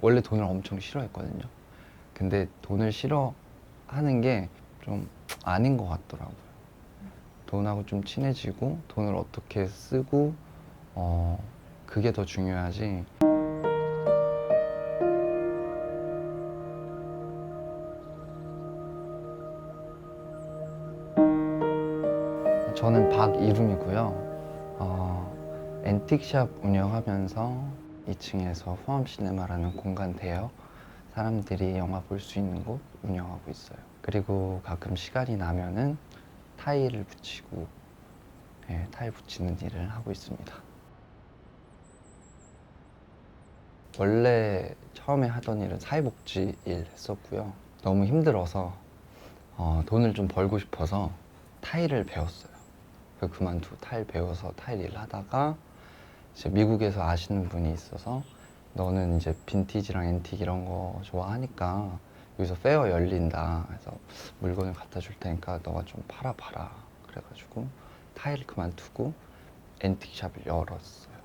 원래 돈을 엄청 싫어했거든요. 근데 돈을 싫어하는 게 좀 아닌 것 같더라고요. 돈하고 좀 친해지고 돈을 어떻게 쓰고 어 그게 더 중요하지. 저는 박이름이고요. 어, 앤틱샵 운영하면서 2층에서 포함 시네마라는 공간 대여 사람들이 영화 볼 수 있는 곳 운영하고 있어요. 그리고 가끔 시간이 나면은 타일을 붙이고 예, 타일 붙이는 일을 하고 있습니다. 원래 처음에 하던 일은 사회복지 일 했었고요. 너무 힘들어서 어, 돈을 좀 벌고 싶어서 타일을 배웠어요. 그 그만두고 타일 배워서 타일 일 하다가 미국에서 아시는 분이 있어서 너는 이제 빈티지랑 앤틱 이런 거 좋아하니까 여기서 페어 열린다. 그래서 물건을 갖다 줄 테니까 너가 좀 팔아 봐라. 그래가지고 타일 그만두고 앤틱 샵을 열었어요.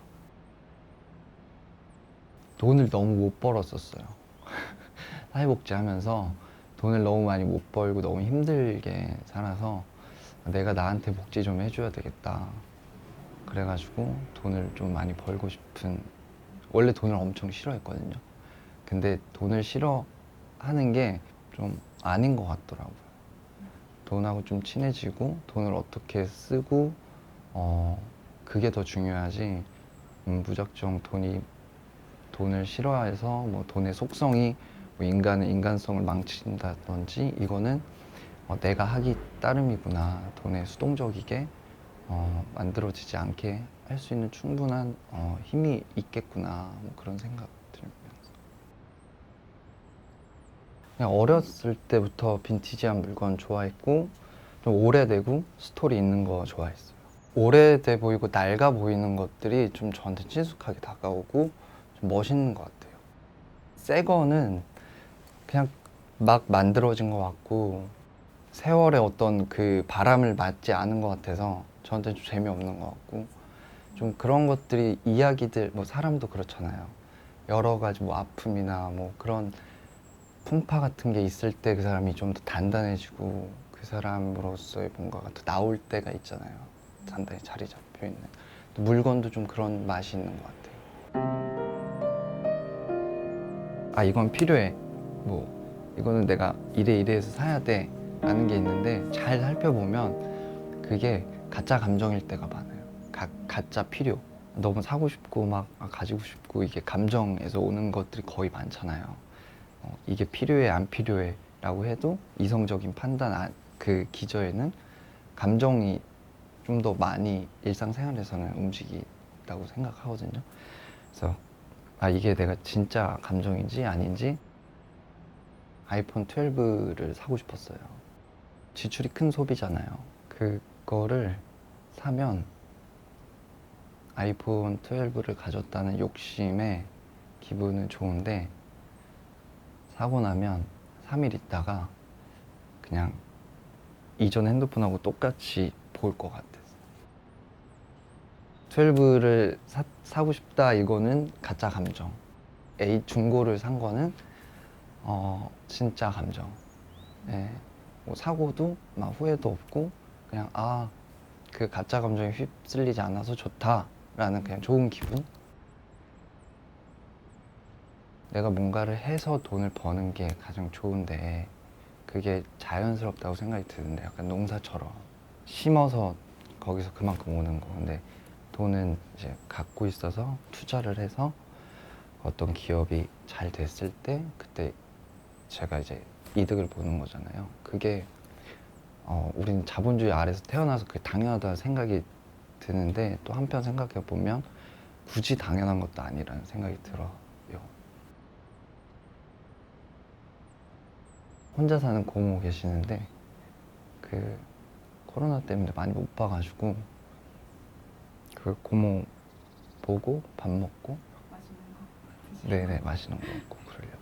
돈을 너무 못 벌었었어요. 사회복지 하면서 돈을 너무 많이 못 벌고 너무 힘들게 살아서 내가 나한테 복지 좀 해줘야 되겠다. 그래가지고 돈을 좀 많이 벌고 싶은 원래 돈을 엄청 싫어했거든요. 근데 돈을 싫어하는 게 좀 아닌 것 같더라고요. 돈하고 좀 친해지고 돈을 어떻게 쓰고 어 그게 더 중요하지 음, 무작정 돈이 돈을 싫어해서 뭐 돈의 속성이 뭐 인간은 인간성을 망친다든지 이거는 어, 내가 하기 따름이구나 돈에 수동적이게 어, 만들어지지 않게 할 수 있는 충분한 어, 힘이 있겠구나 뭐 그런 생각 들면서 그냥 어렸을 때부터 빈티지한 물건 좋아했고 좀 오래되고 스토리 있는 거 좋아했어요. 오래돼 보이고 낡아 보이는 것들이 좀 저한테 친숙하게 다가오고 좀 멋있는 것 같아요. 새 거는 그냥 막 만들어진 것 같고 세월의 어떤 그 바람을 맞지 않은 것 같아서 저한테 좀 재미없는 것 같고 좀 그런 것들이 이야기들 뭐 사람도 그렇잖아요. 여러 가지 뭐 아픔이나 뭐 그런 풍파 같은 게 있을 때 그 사람이 좀 더 단단해지고 그 사람으로서의 뭔가가 더 나올 때가 있잖아요. 단단히 자리 잡혀 있는. 물건도 좀 그런 맛이 있는 것 같아요. 아 이건 필요해. 뭐 이거는 내가 이래 이래해서 사야 돼 라는 게 있는데 잘 살펴보면 그게 가짜 감정일 때가 많아요. 가, 가짜 필요. 너무 사고 싶고 막 아, 가지고 싶고 이게 감정에서 오는 것들이 거의 많잖아요. 어, 이게 필요해 안 필요해 라고 해도 이성적인 판단 안- 그 기저에는 감정이 좀 더 많이 일상생활에서는 움직인다고 생각하거든요. 그래서 아 이게 내가 진짜 감정인지 아닌지 아이폰 12를 사고 싶었어요. 지출이 큰 소비잖아요. 그거를 사면 아이폰 12를 가졌다는 욕심에 기분은 좋은데 사고 나면 3일 있다가 그냥 이전 핸드폰하고 똑같이 볼 것 같았어요. 12를 사, 사고 싶다 이거는 가짜 감정. A 중고를 산 거는 어 진짜 감정. 예. 뭐 사고도 막 후회도 없고 그냥 아 그 가짜 감정에 휩쓸리지 않아서 좋다라는 그냥 좋은 기분. 내가 뭔가를 해서 돈을 버는 게 가장 좋은데 그게 자연스럽다고 생각이 드는데 약간 농사처럼 심어서 거기서 그만큼 오는 거. 근데 돈은 이제 갖고 있어서 투자를 해서 어떤 기업이 잘 됐을 때 그때 제가 이제 이득을 보는 거잖아요. 그게 어, 우리는 자본주의 아래서 태어나서 그게 당연하다는 생각이 드는데 또 한편 생각해 보면 굳이 당연한 것도 아니라는 생각이 들어요. 혼자 사는 고모 계시는데 그 코로나 때문에 많이 못 봐가지고 그 고모 보고 밥 먹고 맛있는 거 드시고 네네 맛있는 거 먹고 그러려고